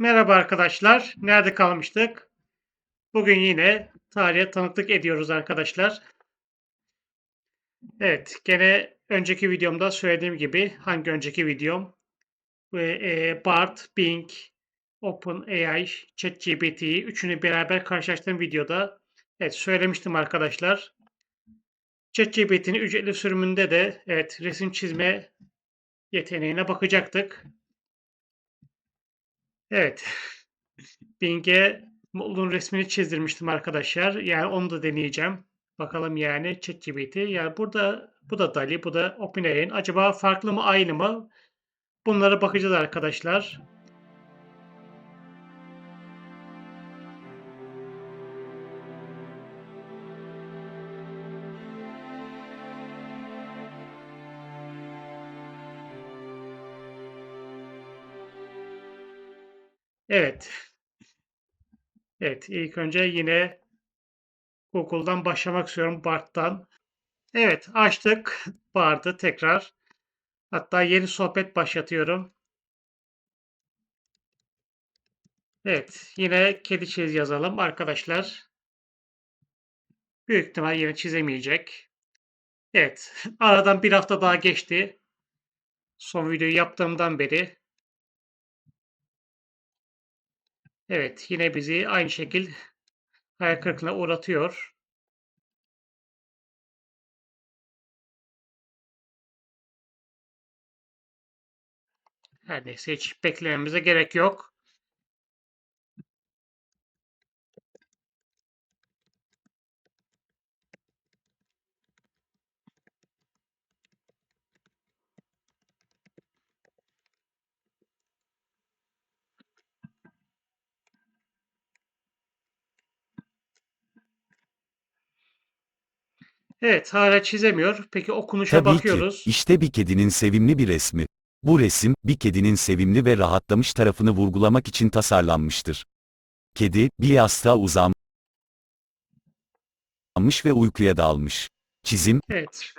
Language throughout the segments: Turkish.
Merhaba arkadaşlar. Nerede kalmıştık? Bugün yine tarihe tanıklık ediyoruz arkadaşlar. Evet, gene önceki videomda söylediğim gibi hangi önceki videom e, BART, Bing, OpenAI, ChatGPT üçünü beraber karşılaştığım videoda evet söylemiştim arkadaşlar. ChatGPT'nin ücretli sürümünde de evet resim çizme yeteneğine bakacaktık. Evet. Bing'e Mutluluğun resmini çizdirmiştim arkadaşlar. Yani onu da deneyeceğim. Bakalım yani ChatGPT. Yani burada bu da DALL-E, bu da OpenAI'nin. Acaba farklı mı, aynı mı? Bunlara bakacağız arkadaşlar. Evet. Evet, ilk önce yine Google'dan başlamak istiyorum. Bart'tan. Evet, açtık Bart'ı tekrar. Hatta yeni sohbet başlatıyorum. Evet, yine kedi çiz yazalım arkadaşlar. Büyük ihtimal yine çizemeyecek. Evet, aradan bir hafta daha geçti. Son videoyu yaptığımdan beri. Evet, yine bizi aynı şekil hayal kırıklığına uğratıyor. Her neyse hiç beklememize gerek yok. Evet, hala çizemiyor. Peki okunuşa Tabii bakıyoruz. ki, işte bir kedinin sevimli bir resmi. Bu resim, bir kedinin sevimli ve rahatlamış tarafını vurgulamak için tasarlanmıştır. Kedi, bir yastığa uzanmış ve uykuya dalmış. Çizim, Evet.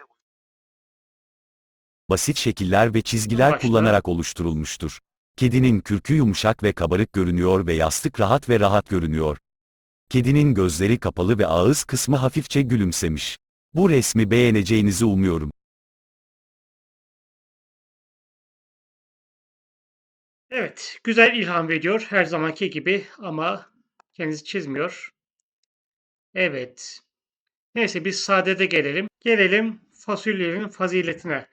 basit şekiller ve çizgiler Başla. kullanarak oluşturulmuştur. Kedinin kürkü yumuşak ve kabarık görünüyor ve yastık rahat ve rahat görünüyor. Kedinin gözleri kapalı ve ağız kısmı hafifçe gülümsemiş. Bu resmi beğeneceğinizi umuyorum. Evet, güzel ilham veriyor her zamanki gibi ama kendisi çizmiyor. Evet. Neyse biz sadede gelelim. Gelelim fasulyenin faziletine.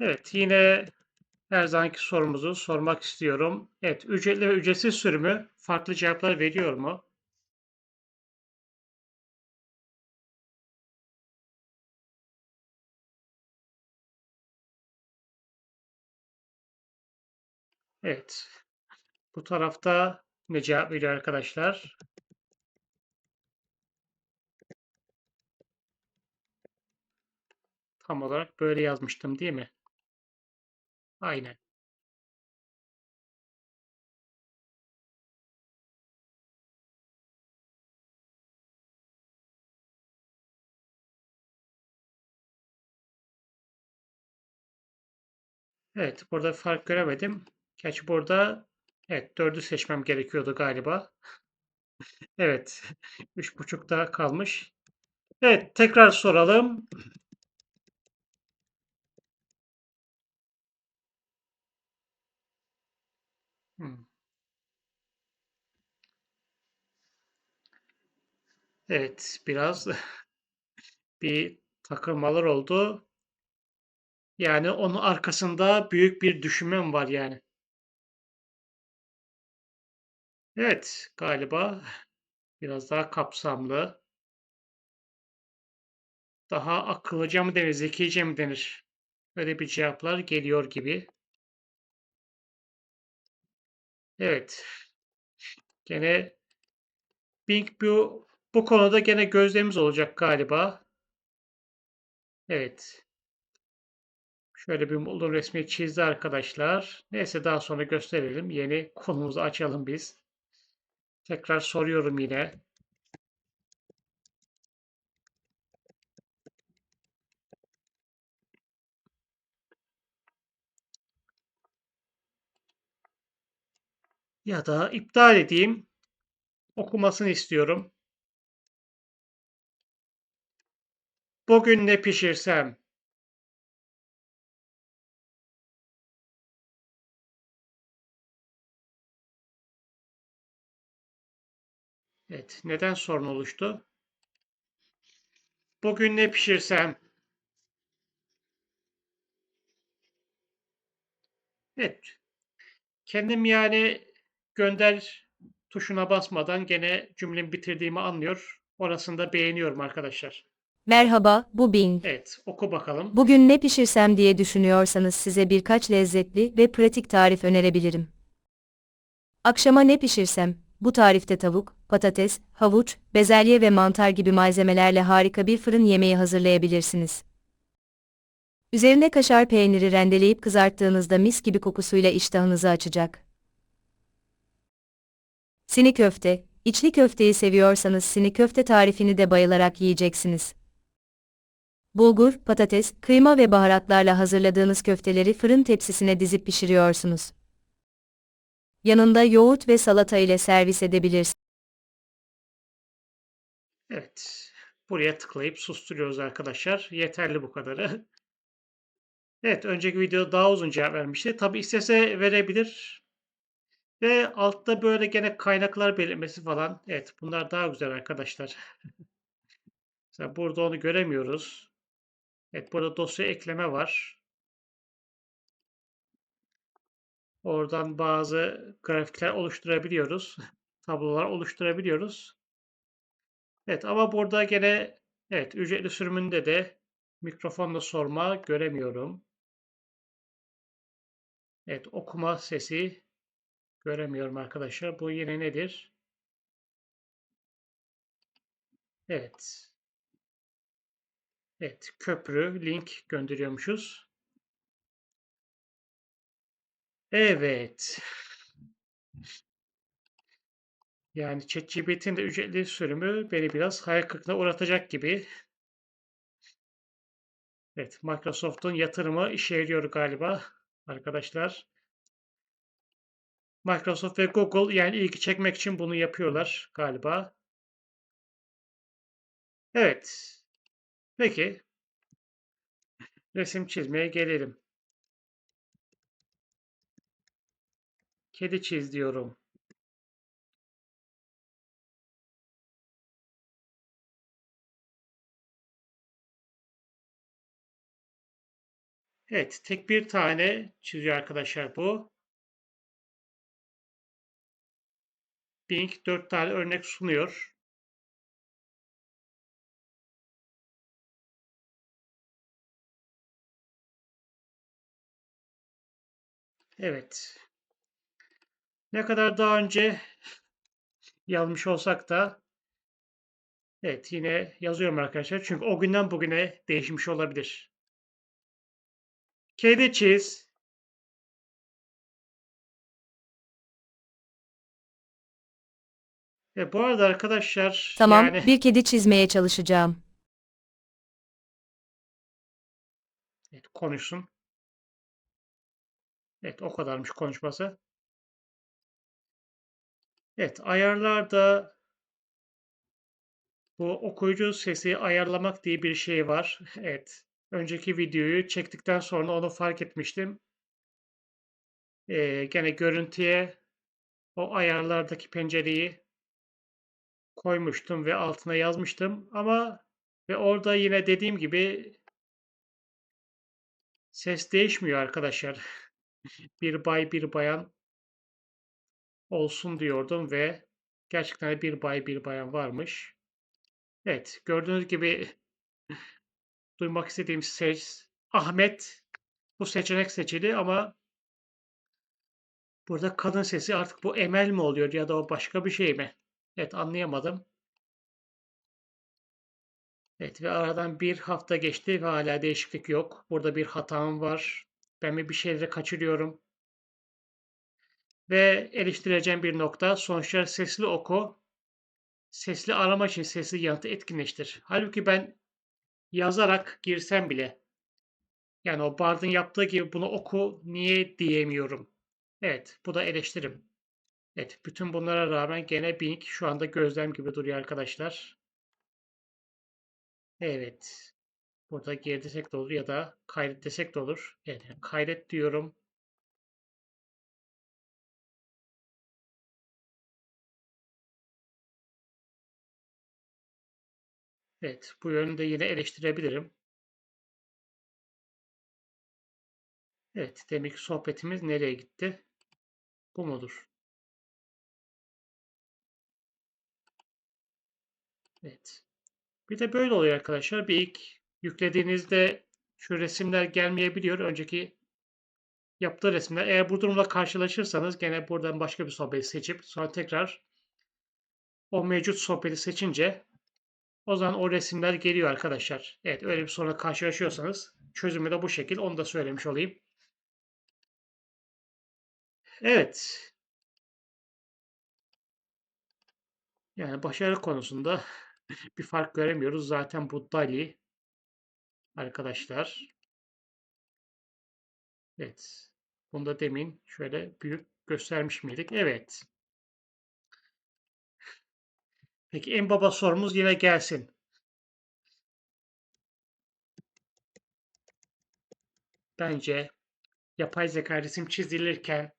Evet, yine her zamanki sorumuzu sormak istiyorum. Evet, ücretli ve ücretsiz sürümü farklı cevaplar veriyor mu? Evet. Bu tarafta ne cevap veriyor arkadaşlar? Tam olarak böyle yazmıştım değil mi? Aynen. Evet, burada fark göremedim. Gerçi burada evet 4'ü seçmem gerekiyordu galiba. Evet. 3.5 daha kalmış. Evet, tekrar soralım. Hmm. Evet, biraz bir takılmalar oldu. Yani onun arkasında büyük bir düşünmem var yani. Evet, galiba biraz daha kapsamlı. Daha akıllıca mı denir, zekice mi denir? Böyle bir cevaplar geliyor gibi. Evet. Gene Bing bu, bu konuda gene gözlemimiz olacak galiba. Evet. Şöyle bir mutlu resmi çizdi arkadaşlar. Neyse daha sonra gösterelim. Yeni konumuzu açalım biz. Tekrar soruyorum yine. Ya da iptal edeyim. Okumasını istiyorum. Bugün ne pişirsem? Evet, neden sorun oluştu? Bugün ne pişirsem? Evet. Kendim yani gönder tuşuna basmadan gene cümlemi bitirdiğimi anlıyor. Orasını da beğeniyorum arkadaşlar. Merhaba, bu Bing. Evet, oku bakalım. Bugün ne pişirsem diye düşünüyorsanız size birkaç lezzetli ve pratik tarif önerebilirim. Akşama ne pişirsem, bu tarifte tavuk, patates, havuç, bezelye ve mantar gibi malzemelerle harika bir fırın yemeği hazırlayabilirsiniz. Üzerine kaşar peyniri rendeleyip kızarttığınızda mis gibi kokusuyla iştahınızı açacak. Sini köfte, içli köfteyi seviyorsanız sini köfte tarifini de bayılarak yiyeceksiniz. Bulgur, patates, kıyma ve baharatlarla hazırladığınız köfteleri fırın tepsisine dizip pişiriyorsunuz. Yanında yoğurt ve salata ile servis edebilirsiniz. Evet. Buraya tıklayıp susturuyoruz arkadaşlar. Yeterli bu kadarı. Evet, önceki videoda daha uzun cevap vermişti. Tabi istese verebilir. Ve altta böyle gene kaynaklar belirmesi falan. Evet, bunlar daha güzel arkadaşlar. Mesela burada onu göremiyoruz. Evet, burada dosya ekleme var. Oradan bazı grafikler oluşturabiliyoruz. Tablolar oluşturabiliyoruz. Evet ama burada gene evet ücretli sürümünde de mikrofonla sorma göremiyorum. Evet okuma sesi göremiyorum arkadaşlar. Bu yine nedir? Evet. Evet köprü link gönderiyormuşuz. Evet. Yani ChatGPT'nin de ücretli sürümü beni biraz hayal kırıklığına uğratacak gibi. Evet, Microsoft'un yatırımı işe yarıyor galiba arkadaşlar. Microsoft ve Google yani ilgi çekmek için bunu yapıyorlar galiba. Evet. Peki. Resim çizmeye gelelim. Kedi çiz diyorum. Evet, tek bir tane çiziyor arkadaşlar bu. Bing 4 tane örnek sunuyor. Evet. Ne kadar daha önce yazmış olsak da evet yine yazıyorum arkadaşlar. Çünkü o günden bugüne değişmiş olabilir. Kedi çiz. Ve bu arada arkadaşlar Tamam, yani bir kedi çizmeye çalışacağım. evet, konuşsun. Evet o kadarmış konuşması. Evet ayarlarda bu okuyucu sesi ayarlamak diye bir şey var. Evet. Önceki videoyu çektikten sonra onu fark etmiştim. Ee, gene görüntüye o ayarlardaki pencereyi koymuştum ve altına yazmıştım. Ama ve orada yine dediğim gibi ses değişmiyor arkadaşlar. bir bay bir bayan olsun diyordum ve gerçekten bir bay bir bayan varmış. Evet gördüğünüz gibi duymak istediğim ses Ahmet bu seçenek seçili ama burada kadın sesi artık bu Emel mi oluyor ya da o başka bir şey mi? Evet anlayamadım. Evet ve aradan bir hafta geçti ve hala değişiklik yok. Burada bir hatam var. Ben mi bir şeyleri kaçırıyorum? Ve eleştireceğim bir nokta sonuçta sesli oku sesli arama için sesli yanıtı etkinleştir. Halbuki ben yazarak girsem bile yani o Bard'ın yaptığı gibi bunu oku niye diyemiyorum. Evet bu da eleştirim. Evet, bütün bunlara rağmen gene Bing şu anda gözlem gibi duruyor arkadaşlar. Evet. Burada geri desek de olur ya da kaydet desek de olur. Evet, kaydet diyorum. Evet, bu yönde yine eleştirebilirim. Evet, demek sohbetimiz nereye gitti? Bu mudur? Evet. Bir de böyle oluyor arkadaşlar. Bir ilk yüklediğinizde şu resimler gelmeyebiliyor. Önceki yaptığı resimler. Eğer bu durumla karşılaşırsanız gene buradan başka bir sohbeti seçip sonra tekrar o mevcut sohbeti seçince o zaman o resimler geliyor arkadaşlar. Evet öyle bir sorunla karşılaşıyorsanız çözümü de bu şekil. Onu da söylemiş olayım. Evet. Yani başarı konusunda bir fark göremiyoruz. Zaten bu Dali arkadaşlar. Evet. Bunu da demin şöyle büyük göstermiş miydik? Evet. Peki en baba sorumuz yine gelsin. Bence yapay zeka resim çizilirken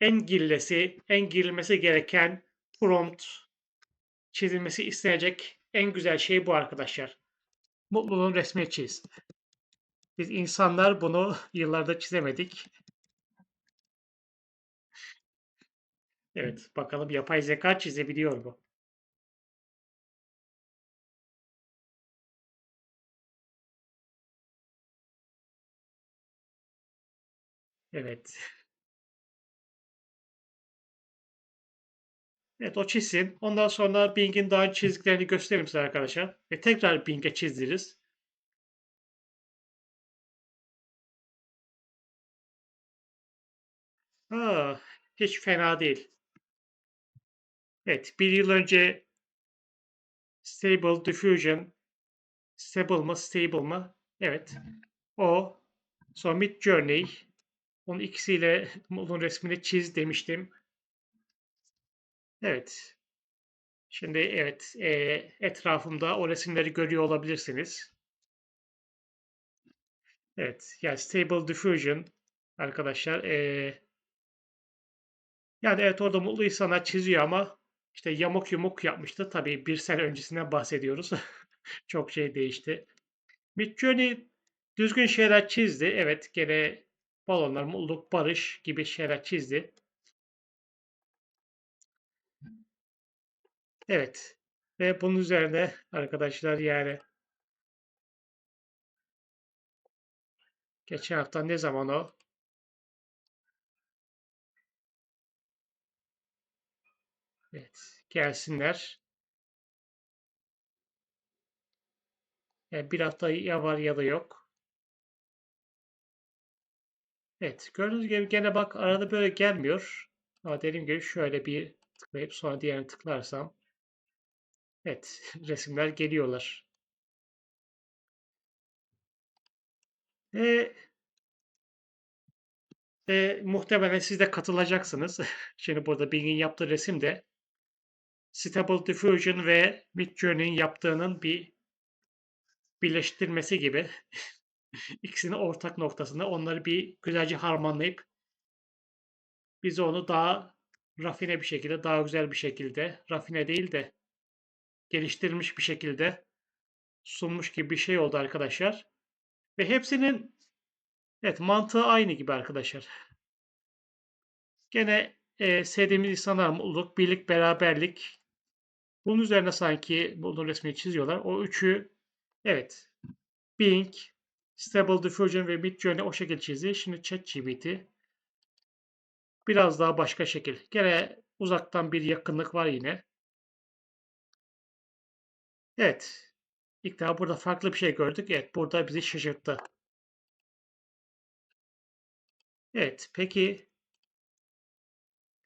en girilesi, en girilmesi gereken prompt çizilmesi istenecek en güzel şey bu arkadaşlar. Mutluluğun resmini çiz. Biz insanlar bunu yıllarda çizemedik. Evet, bakalım yapay zeka çizebiliyor mu? Evet. Evet o çizsin. Ondan sonra Bing'in daha çizdiklerini göstereyim size arkadaşlar. Ve tekrar Bing'e çizdiririz. Aa, hiç fena değil. Evet, bir yıl önce Stable Diffusion Stable mı? Stable mı? Evet. O. Sonra Mid Journey. Onun ikisiyle onun resmini çiz demiştim. Evet. Şimdi evet e, etrafımda o resimleri görüyor olabilirsiniz. Evet. Yani Stable Diffusion arkadaşlar e, yani evet orada mutlu insanlar çiziyor ama işte yamuk yumuk yapmıştı. Tabii bir sene öncesinden bahsediyoruz. Çok şey değişti. Midjourney düzgün şeyler çizdi. Evet gene balonlar, mutluluk, barış gibi şeyler çizdi. Evet. Ve bunun üzerine arkadaşlar yani geçen hafta ne zaman o? Evet. Gelsinler. Yani bir hafta ya var ya da yok. Evet. Gördüğünüz gibi gene bak arada böyle gelmiyor. Ama dediğim gibi şöyle bir tıklayıp sonra diğerini tıklarsam evet resimler geliyorlar. E, e, muhtemelen siz de katılacaksınız. Şimdi burada Bing'in yaptığı resim de Stable Diffusion ve Midjourney'in yaptığının bir birleştirmesi gibi ikisinin ortak noktasını onları bir güzelce harmanlayıp bize onu daha rafine bir şekilde, daha güzel bir şekilde, rafine değil de geliştirilmiş bir şekilde sunmuş gibi bir şey oldu arkadaşlar. Ve hepsinin evet mantığı aynı gibi arkadaşlar. Gene e, sevdiğimiz insanlar mutluluk, birlik, beraberlik. Bunun üzerine sanki bunun resmini çiziyorlar. O üçü evet Bing, Stable Diffusion ve Midjourney o şekilde çizdi. Şimdi ChatGPT biraz daha başka şekil. Gene uzaktan bir yakınlık var yine. Evet. İlk daha burada farklı bir şey gördük. Evet, burada bizi şaşırttı. Evet, peki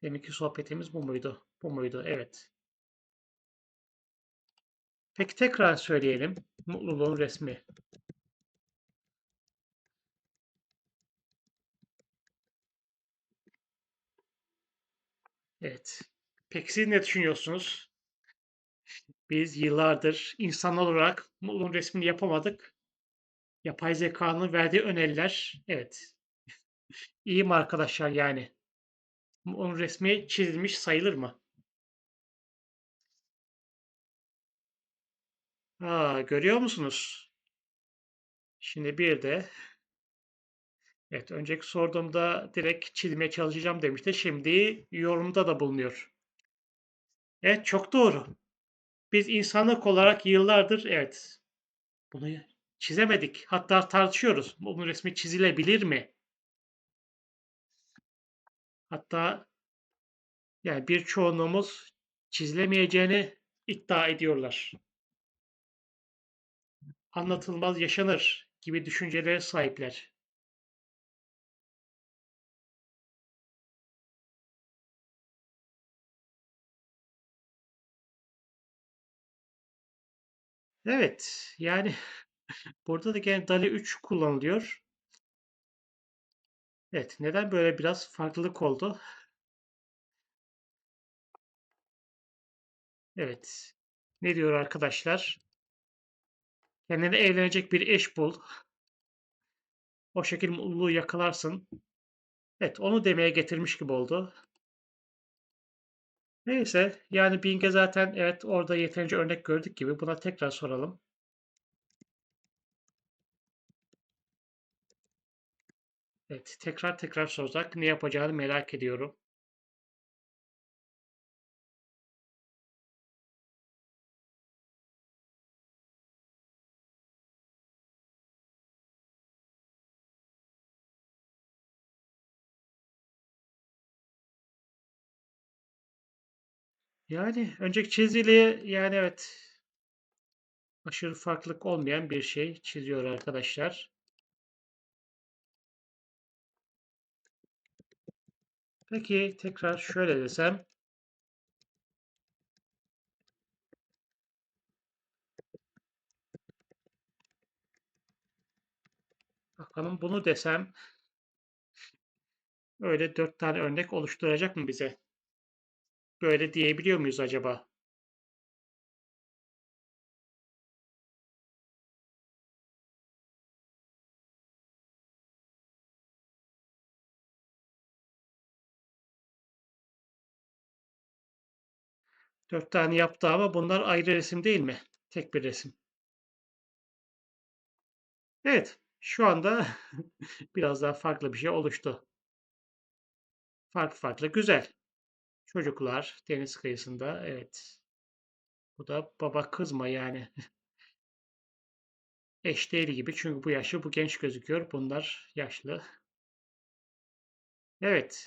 deminki sohbetimiz bu muydu? Bu muydu? Evet. Peki tekrar söyleyelim. Mutluluğun resmi. Evet. Peki siz ne düşünüyorsunuz? Biz yıllardır insanlar olarak bunun resmini yapamadık. Yapay zekanın verdiği öneriler, evet. İyi mi arkadaşlar yani? Onun resmi çizilmiş sayılır mı? Aa, görüyor musunuz? Şimdi bir de evet önceki sorduğumda direkt çizmeye çalışacağım demişti. Şimdi yorumda da bulunuyor. Evet çok doğru. Biz insanlık olarak yıllardır evet bunu çizemedik. Hatta tartışıyoruz. Bunun resmi çizilebilir mi? Hatta yani birçoğunluğumuz çizilemeyeceğini iddia ediyorlar. Anlatılmaz yaşanır gibi düşüncelere sahipler. Evet, yani burada da gene DALL-E 3 kullanılıyor. Evet, neden böyle biraz farklılık oldu? Evet. Ne diyor arkadaşlar? Kendine evlenecek bir eş bul. O şekilde mutluluğu yakalarsın. Evet, onu demeye getirmiş gibi oldu. Neyse, yani Bing'e zaten evet orada yeterince örnek gördük gibi. Buna tekrar soralım. Evet, tekrar tekrar soracak. Ne yapacağını merak ediyorum. Yani önceki çizgili yani evet aşırı farklılık olmayan bir şey çiziyor arkadaşlar. Peki tekrar şöyle desem. Bakalım bunu desem öyle dört tane örnek oluşturacak mı bize? Böyle diyebiliyor muyuz acaba? Dört tane yaptı ama bunlar ayrı resim değil mi? Tek bir resim. Evet, şu anda biraz daha farklı bir şey oluştu. Farklı farklı, güzel. Çocuklar deniz kıyısında, evet. Bu da baba kızma yani. Eş değil gibi çünkü bu yaşlı, bu genç gözüküyor. Bunlar yaşlı. Evet.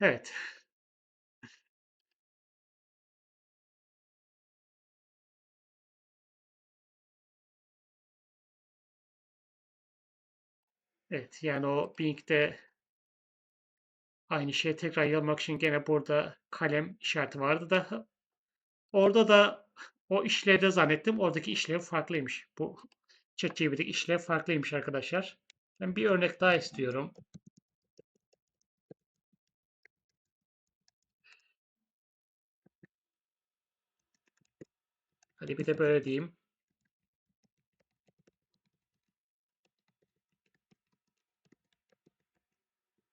Evet. Evet, yani o Bing'de aynı şeyi tekrar yapmak için gene burada kalem işareti vardı da orada da o işlevde zannettim. Oradaki işlev farklıymış. Bu ChatGPT'deki işlev farklıymış arkadaşlar. Ben bir örnek daha istiyorum. Hadi bir de böyle diyeyim.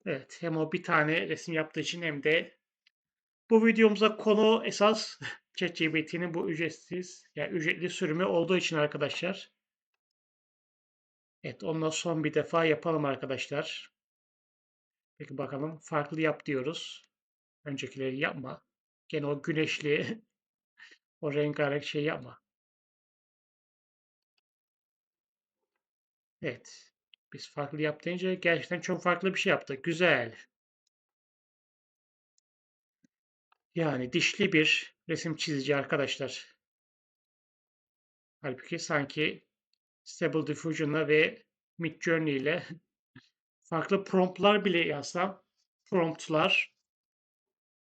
Evet, hem o bir tane resim yaptığı için hem de bu videomuza konu esas ChatGPT'nin bu ücretsiz, yani ücretli sürümü olduğu için arkadaşlar. Evet, onunla son bir defa yapalım arkadaşlar. Peki bakalım, farklı yap diyoruz. Öncekileri yapma. Gene o güneşli, o rengarenk şey yapma. Evet. Biz farklı yap deyince gerçekten çok farklı bir şey yaptık. Güzel. Yani dişli bir resim çizici arkadaşlar. Halbuki sanki Stable Diffusion'la ve Midjourney ile farklı promptlar bile yazsam promptlar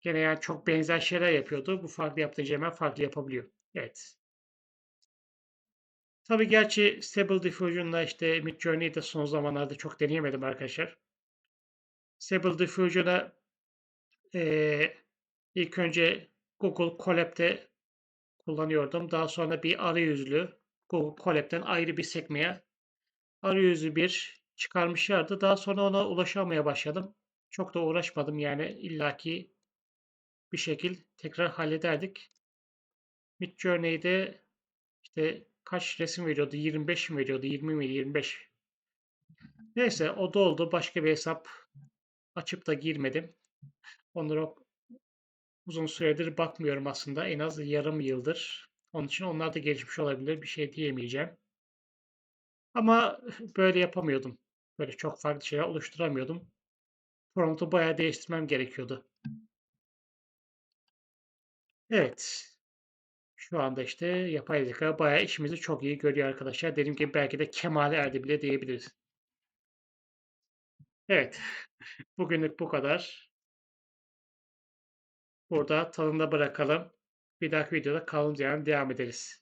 gene yani çok benzer şeyler yapıyordu. Bu farklı yaptığınca hemen farklı yapabiliyor. Evet. Tabii gerçi Stable Diffusion'la işte Midjourney'i de son zamanlarda çok deneyemedim arkadaşlar. Stable Diffusion'a eee, ilk önce Google Colab'de kullanıyordum. Daha sonra bir arayüzlü Google Colab'den ayrı bir sekmeye arayüzü bir çıkarmışlardı. Daha sonra ona ulaşamaya başladım. Çok da uğraşmadım yani illaki bir şekil tekrar hallederdik. Midjourney'de işte kaç resim veriyordu? 25 mi veriyordu? 20 mi? 25. Neyse o da oldu. Başka bir hesap açıp da girmedim. Onlara uzun süredir bakmıyorum aslında. En az yarım yıldır. Onun için onlar da gelişmiş olabilir. Bir şey diyemeyeceğim. Ama böyle yapamıyordum. Böyle çok farklı şeyler oluşturamıyordum. Prompt'u bayağı değiştirmem gerekiyordu. Evet. Şu anda işte yapay zeka bayağı işimizi çok iyi görüyor arkadaşlar. Dediğim gibi belki de kemale erdi bile diyebiliriz. Evet. Bugünlük bu kadar. Burada tadında bırakalım. Bir dahaki videoda kaldığımız yerden devam ederiz.